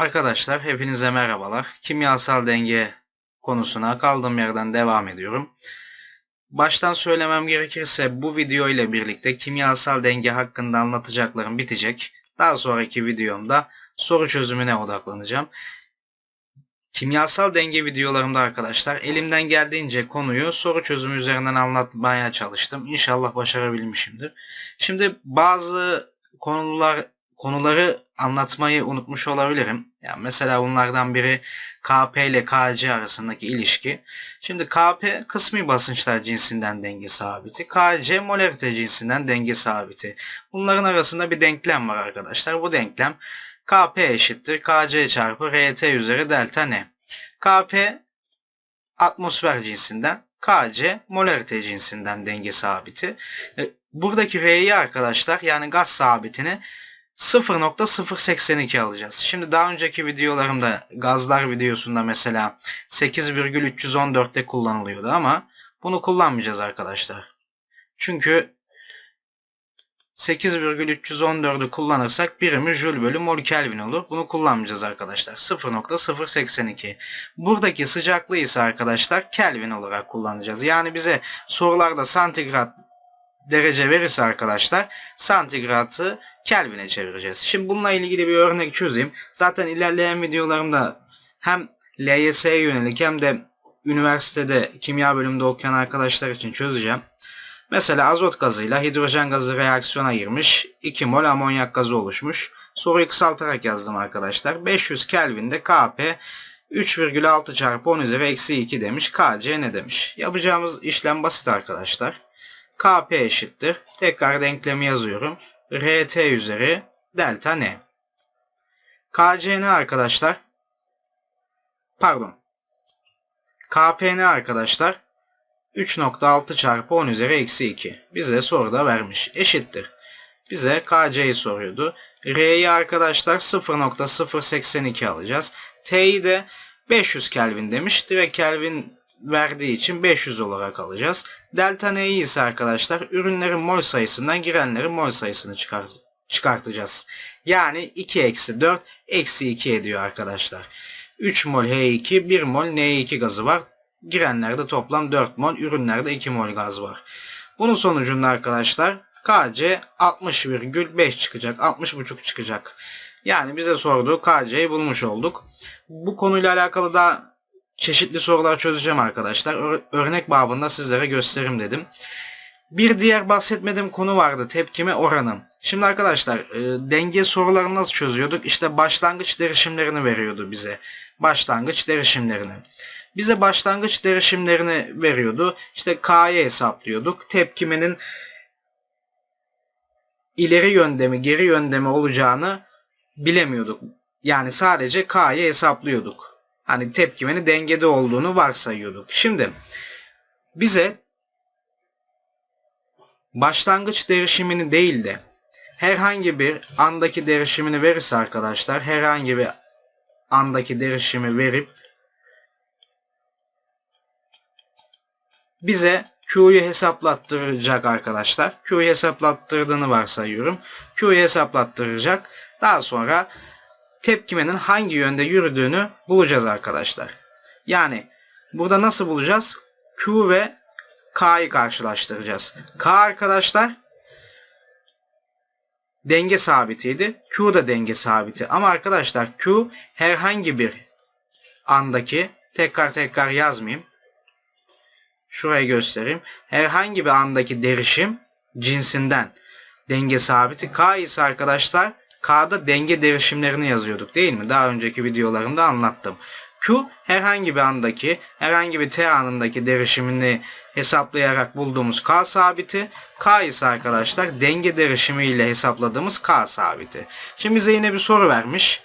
Arkadaşlar hepinize merhabalar. Kimyasal denge konusuna kaldığım yerden devam ediyorum. Baştan söylemem gerekirse bu video ile birlikte kimyasal denge hakkında anlatacaklarım bitecek. Daha sonraki videomda soru çözümüne odaklanacağım. Kimyasal denge videolarımda arkadaşlar elimden geldiğince konuyu soru çözümü üzerinden anlatmaya çalıştım. İnşallah başarabilmişimdir. Şimdi bazı konular konuları anlatmayı unutmuş olabilirim. Yani mesela bunlardan biri KP ile KC arasındaki ilişki. Şimdi KP kısmi basınçlar cinsinden denge sabiti. KC molarite cinsinden denge sabiti. Bunların arasında bir denklem var arkadaşlar. Bu denklem KP eşittir KC çarpı RT üzeri delta N. KP atmosfer cinsinden KC molarite cinsinden denge sabiti. E, Buradaki R'yi arkadaşlar yani gaz sabitini 0.082 alacağız. Şimdi daha önceki videolarımda gazlar videosunda mesela 8,314'te kullanılıyordu ama bunu kullanmayacağız arkadaşlar. Çünkü 8,314'ü kullanırsak birimi Joule bölü mol Kelvin olur. Bunu kullanmayacağız arkadaşlar. 0.082. Buradaki sıcaklığı ise arkadaşlar Kelvin olarak kullanacağız. Yani bize sorularda santigrat derece verirse arkadaşlar santigratı Kelvin'e çevireceğiz. Şimdi bununla ilgili bir örnek çözeyim. Zaten ilerleyen videolarımda hem LYS'ye yönelik hem de üniversitede kimya bölümünde okuyan arkadaşlar için çözeceğim. Mesela azot gazıyla hidrojen gazı reaksiyona girmiş. 2 mol amonyak gazı oluşmuş. Soruyu kısaltarak yazdım arkadaşlar. 500 Kelvin'de Kp 3,6 çarpı 10 üzeri eksi 2 demiş. Kc ne demiş? Yapacağımız işlem basit arkadaşlar. Kp eşittir. Tekrar denklemi yazıyorum. RT üzeri delta N. Kc ne arkadaşlar? Pardon. Kp ne arkadaşlar? 3.6 çarpı 10 üzeri eksi 2. Bize soruda vermiş. Eşittir. Bize Kc'yi soruyordu. R'yi arkadaşlar 0.082 alacağız. T'yi de 500 Kelvin demiş. Direkt Kelvin verdiği için 500 olarak alacağız. Delta N'yi ise arkadaşlar ürünlerin mol sayısından girenlerin mol sayısını çıkart çıkartacağız. Yani 2 eksi 4 eksi 2 ediyor arkadaşlar. 3 mol H2 1 mol N2 gazı var. Girenlerde toplam 4 mol, ürünlerde 2 mol gaz var. Bunun sonucunda arkadaşlar Kc 60,5 çıkacak. 60,5 çıkacak. Yani bize sorduğu Kc'yi bulmuş olduk. Bu konuyla alakalı da çeşitli sorular çözeceğim arkadaşlar. Ör- örnek babında sizlere gösterim dedim. Bir diğer bahsetmediğim konu vardı. Tepkime oranı. Şimdi arkadaşlar e, denge sorularını nasıl çözüyorduk? İşte başlangıç derişimlerini veriyordu bize. Başlangıç derişimlerini. Bize başlangıç derişimlerini veriyordu. İşte K'yı hesaplıyorduk. Tepkimenin ileri yönde mi geri yönde mi olacağını bilemiyorduk. Yani sadece K'yı hesaplıyorduk. Hani tepkimenin dengede olduğunu varsayıyorduk. Şimdi bize başlangıç derişimini değil de herhangi bir andaki derişimini verirse arkadaşlar herhangi bir andaki derişimi verip bize Q'yu hesaplattıracak arkadaşlar. Q'yu hesaplattırdığını varsayıyorum. Q'yu hesaplattıracak. Daha sonra tepkimenin hangi yönde yürüdüğünü bulacağız arkadaşlar. Yani burada nasıl bulacağız? Q ve K'yı karşılaştıracağız. K arkadaşlar denge sabitiydi. Q da denge sabiti. Ama arkadaşlar Q herhangi bir andaki tekrar tekrar yazmayayım. Şuraya göstereyim. Herhangi bir andaki derişim cinsinden denge sabiti. K ise arkadaşlar K'da denge derişimlerini yazıyorduk değil mi? Daha önceki videolarımda anlattım. Q herhangi bir andaki herhangi bir T anındaki derişimini hesaplayarak bulduğumuz K sabiti. K ise arkadaşlar denge derişimi ile hesapladığımız K sabiti. Şimdi bize yine bir soru vermiş.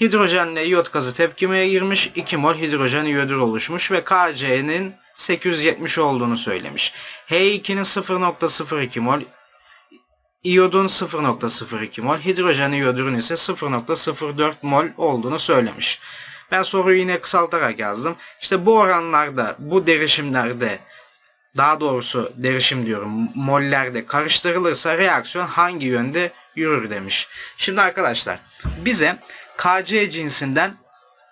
Hidrojenle iyot gazı tepkimeye girmiş. 2 mol hidrojen iyodür oluşmuş ve Kc'nin 870 olduğunu söylemiş. H2'nin 0.02 mol, iyodun 0.02 mol, hidrojen iyodürün ise 0.04 mol olduğunu söylemiş. Ben soruyu yine kısaltarak yazdım. İşte bu oranlarda, bu derişimlerde daha doğrusu derişim diyorum mollerde karıştırılırsa reaksiyon hangi yönde yürür demiş. Şimdi arkadaşlar bize KC cinsinden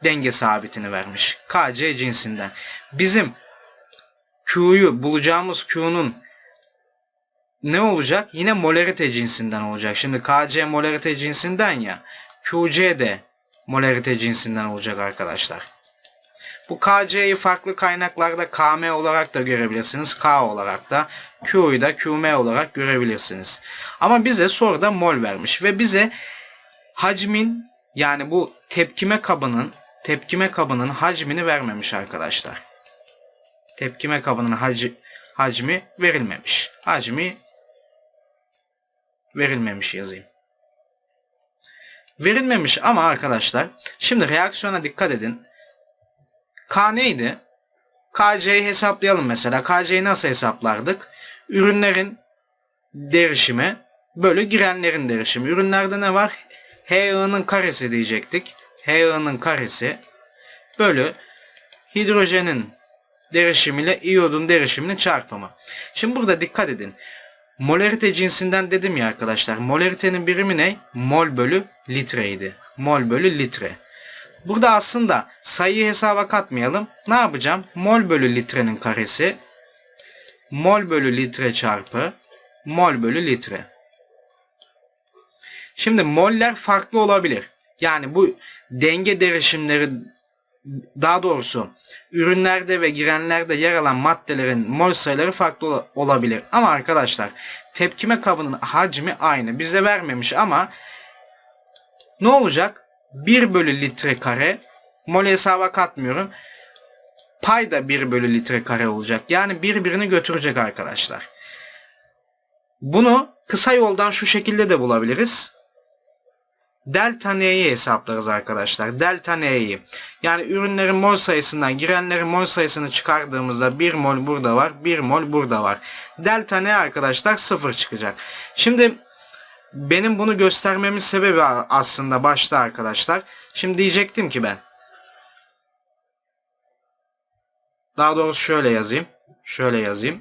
denge sabitini vermiş. KC cinsinden. Bizim Q'yu bulacağımız Q'nun ne olacak? Yine molarite cinsinden olacak. Şimdi KC molarite cinsinden ya. QC de molarite cinsinden olacak arkadaşlar. Bu KC'yi farklı kaynaklarda KM olarak da görebilirsiniz. K olarak da Q'yu da QM olarak görebilirsiniz. Ama bize soruda mol vermiş ve bize hacmin yani bu tepkime kabının tepkime kabının hacmini vermemiş arkadaşlar. Tepkime kabının hacmi hacmi verilmemiş. Hacmi verilmemiş yazayım. Verilmemiş ama arkadaşlar şimdi reaksiyona dikkat edin. K neydi? KC'yi hesaplayalım mesela. KC'yi nasıl hesaplardık? Ürünlerin derişimi bölü girenlerin derişimi. Ürünlerde ne var? HI'nin karesi diyecektik. HI'nin karesi bölü hidrojenin derişimiyle iyodun derişiminin çarpımı. Şimdi burada dikkat edin. Molarite cinsinden dedim ya arkadaşlar. Molaritenin birimi ne? Mol bölü litreydi. Mol bölü litre. Burada aslında sayıyı hesaba katmayalım. Ne yapacağım? Mol bölü litrenin karesi mol bölü litre çarpı mol bölü litre. Şimdi moller farklı olabilir. Yani bu denge derişimleri daha doğrusu ürünlerde ve girenlerde yer alan maddelerin mol sayıları farklı ola- olabilir. Ama arkadaşlar tepkime kabının hacmi aynı. Bize vermemiş ama ne olacak? 1 bölü litre kare mol hesaba katmıyorum. Pay da 1 bölü litre kare olacak. Yani birbirini götürecek arkadaşlar. Bunu kısa yoldan şu şekilde de bulabiliriz. Delta N'yi hesaplarız arkadaşlar. Delta N'yi. Yani ürünlerin mol sayısından girenlerin mol sayısını çıkardığımızda 1 mol burada var. 1 mol burada var. Delta N arkadaşlar 0 çıkacak. Şimdi benim bunu göstermemin sebebi aslında başta arkadaşlar. Şimdi diyecektim ki ben. Daha doğrusu şöyle yazayım. Şöyle yazayım.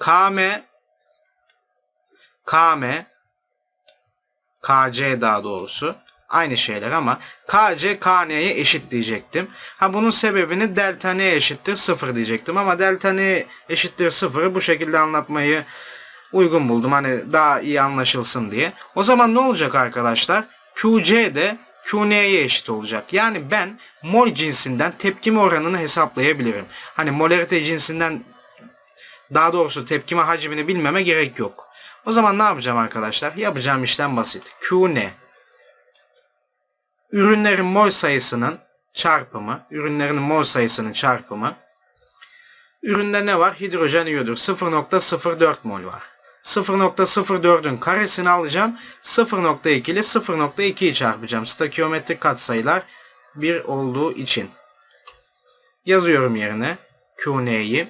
KM KM KC daha doğrusu aynı şeyler ama KC KN'ye eşit diyecektim. Ha bunun sebebini delta N eşittir 0 diyecektim ama delta N eşittir 0'ı bu şekilde anlatmayı uygun buldum. Hani daha iyi anlaşılsın diye. O zaman ne olacak arkadaşlar? QC de QN'ye eşit olacak. Yani ben mol cinsinden tepkime oranını hesaplayabilirim. Hani molarite cinsinden daha doğrusu tepkime hacmini bilmeme gerek yok. O zaman ne yapacağım arkadaşlar? Yapacağım işlem basit. Q ne? Ürünlerin mol sayısının çarpımı, ürünlerin mol sayısının çarpımı. Üründe ne var? Hidrojen iyodür. 0.04 mol var. 0.04'ün karesini alacağım. 0.2 ile 0.2'yi çarpacağım. Stakiometrik katsayılar 1 olduğu için. Yazıyorum yerine QN'yi.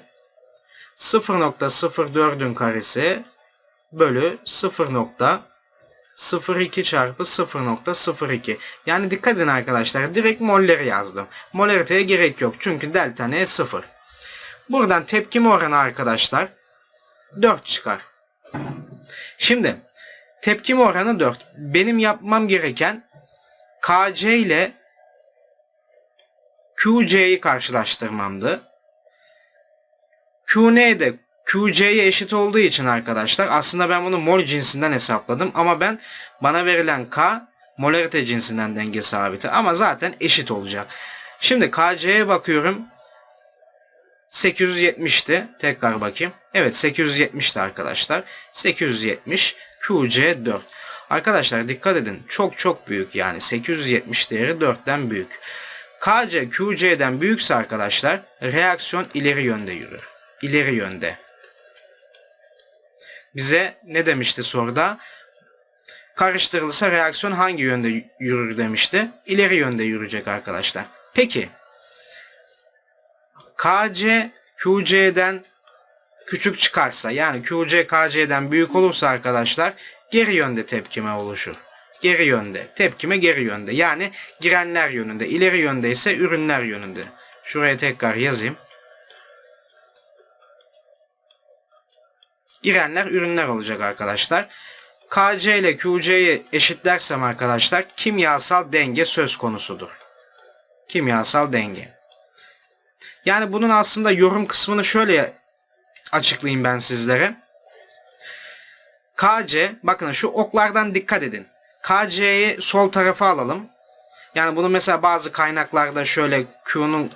0.04'ün karesi bölü 0.02 çarpı 0.02. Yani dikkat edin arkadaşlar. Direkt molleri yazdım. Molariteye gerek yok. Çünkü delta n 0. Buradan tepkime oranı arkadaşlar 4 çıkar. Şimdi tepkime oranı 4. Benim yapmam gereken KC ile QC'yi karşılaştırmamdı. QN de QC'ye eşit olduğu için arkadaşlar aslında ben bunu mol cinsinden hesapladım ama ben bana verilen K molarite cinsinden denge sabiti ama zaten eşit olacak. Şimdi KC'ye bakıyorum 870'ti. Tekrar bakayım. Evet 870'ti arkadaşlar. 870 QC 4. Arkadaşlar dikkat edin. Çok çok büyük yani 870 değeri 4'ten büyük. KC QC'den büyükse arkadaşlar reaksiyon ileri yönde yürür. İleri yönde. Bize ne demişti soruda? Karıştırılırsa reaksiyon hangi yönde yürür demişti. İleri yönde yürüyecek arkadaşlar. Peki KC QC'den küçük çıkarsa yani QC KC'den büyük olursa arkadaşlar geri yönde tepkime oluşur. Geri yönde. Tepkime geri yönde. Yani girenler yönünde. İleri yönde ise ürünler yönünde. Şuraya tekrar yazayım. Girenler ürünler olacak arkadaşlar. KC ile QC'yi eşitlersem arkadaşlar kimyasal denge söz konusudur. Kimyasal denge. Yani bunun aslında yorum kısmını şöyle açıklayayım ben sizlere. KC bakın şu oklardan dikkat edin. KC'yi sol tarafa alalım. Yani bunu mesela bazı kaynaklarda şöyle Q'nun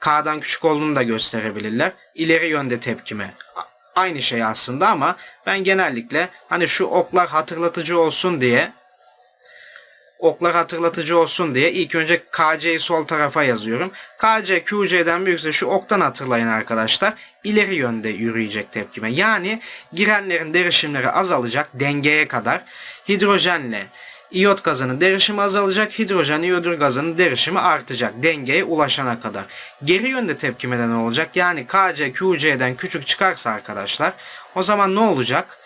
K'dan küçük olduğunu da gösterebilirler. İleri yönde tepkime. Aynı şey aslında ama ben genellikle hani şu oklar hatırlatıcı olsun diye oklar hatırlatıcı olsun diye ilk önce KC'yi sol tarafa yazıyorum. KC QC'den büyükse şu oktan hatırlayın arkadaşlar. İleri yönde yürüyecek tepkime. Yani girenlerin derişimleri azalacak dengeye kadar. Hidrojenle iyot gazının derişimi azalacak. Hidrojen iyodür gazının derişimi artacak dengeye ulaşana kadar. Geri yönde tepkimede ne olacak? Yani KC QC'den küçük çıkarsa arkadaşlar o zaman ne olacak?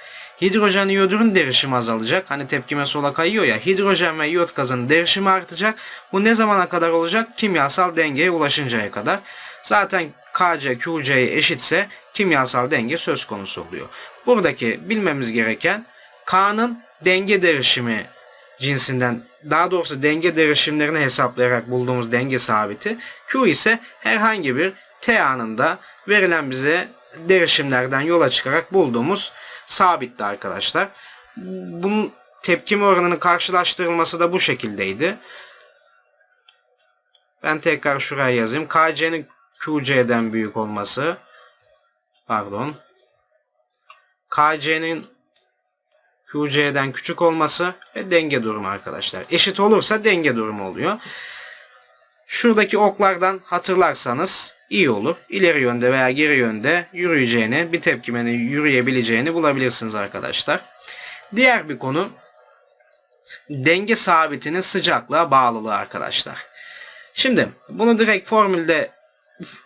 Hidrojen iyodürün derişimi azalacak. Hani tepkime sola kayıyor ya. Hidrojen ve iyot gazının derişimi artacak. Bu ne zamana kadar olacak? Kimyasal dengeye ulaşıncaya kadar. Zaten KC QC'ye eşitse kimyasal denge söz konusu oluyor. Buradaki bilmemiz gereken K'nın denge derişimi cinsinden daha doğrusu denge derişimlerini hesaplayarak bulduğumuz denge sabiti. Q ise herhangi bir T anında verilen bize derişimlerden yola çıkarak bulduğumuz sabitti arkadaşlar. Bunun tepkime oranının karşılaştırılması da bu şekildeydi. Ben tekrar şuraya yazayım. KC'nin QC'den büyük olması pardon KC'nin QC'den küçük olması ve denge durumu arkadaşlar. Eşit olursa denge durumu oluyor. Şuradaki oklardan hatırlarsanız iyi olur. İleri yönde veya geri yönde yürüyeceğini, bir tepkimenin yürüyebileceğini bulabilirsiniz arkadaşlar. Diğer bir konu denge sabitinin sıcaklığa bağlılığı arkadaşlar. Şimdi bunu direkt formülde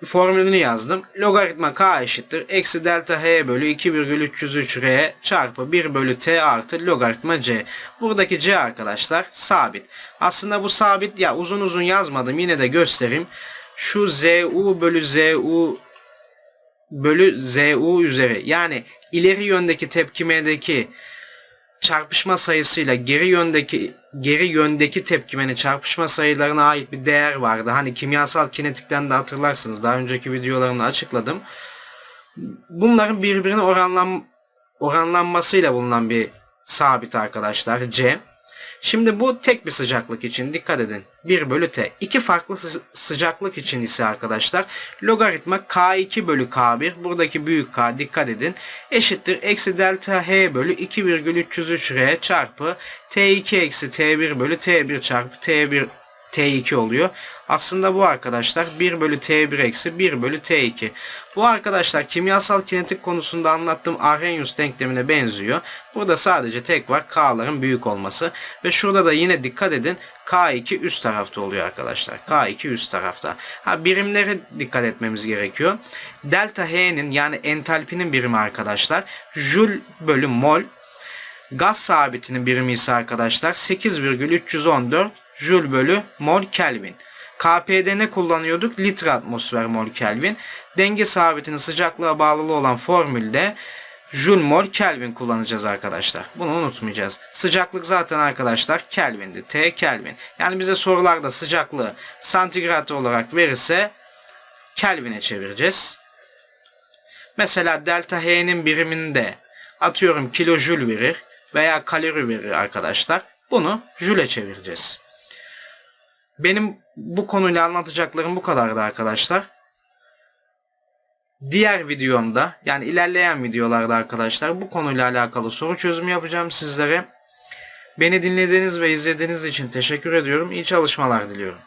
formülünü yazdım. Logaritma k eşittir. Eksi delta h bölü 2,303 r çarpı 1 bölü t artı logaritma c. Buradaki c arkadaşlar sabit. Aslında bu sabit ya uzun uzun yazmadım yine de göstereyim. Şu zu bölü zu bölü zu üzeri yani ileri yöndeki tepkimedeki çarpışma sayısıyla geri yöndeki geri yöndeki tepkimenin çarpışma sayılarına ait bir değer vardı. Hani kimyasal kinetikten de hatırlarsınız. Daha önceki videolarımda açıkladım. Bunların birbirine oranlan oranlanmasıyla bulunan bir sabit arkadaşlar C. Şimdi bu tek bir sıcaklık için dikkat edin. 1 bölü T. İki farklı sı- sıcaklık için ise arkadaşlar logaritma K2 bölü K1 buradaki büyük K dikkat edin eşittir eksi delta H bölü 2,303 R çarpı T2 eksi T1 bölü T1 çarpı T1 T2 oluyor. Aslında bu arkadaşlar 1 bölü T1 eksi 1 bölü T2. Bu arkadaşlar kimyasal kinetik konusunda anlattığım Arrhenius denklemine benziyor. Burada sadece tek var K'ların büyük olması. Ve şurada da yine dikkat edin K2 üst tarafta oluyor arkadaşlar. K2 üst tarafta. Ha birimlere dikkat etmemiz gerekiyor. Delta H'nin yani entalpinin birimi arkadaşlar. Joule bölü mol. Gaz sabitinin birimi ise arkadaşlar 8,314 Joule bölü mol Kelvin. KP'de ne kullanıyorduk? Litre atmosfer mol Kelvin. Denge sabitinin sıcaklığa bağlılığı olan formülde Joule mol Kelvin kullanacağız arkadaşlar. Bunu unutmayacağız. Sıcaklık zaten arkadaşlar Kelvin'di. T Kelvin. Yani bize sorularda sıcaklığı santigrat olarak verirse Kelvin'e çevireceğiz. Mesela delta H'nin biriminde atıyorum kilojül verir veya kalori verir arkadaşlar. Bunu jüle çevireceğiz. Benim bu konuyla anlatacaklarım bu kadardı arkadaşlar. Diğer videomda yani ilerleyen videolarda arkadaşlar bu konuyla alakalı soru çözümü yapacağım sizlere. Beni dinlediğiniz ve izlediğiniz için teşekkür ediyorum. İyi çalışmalar diliyorum.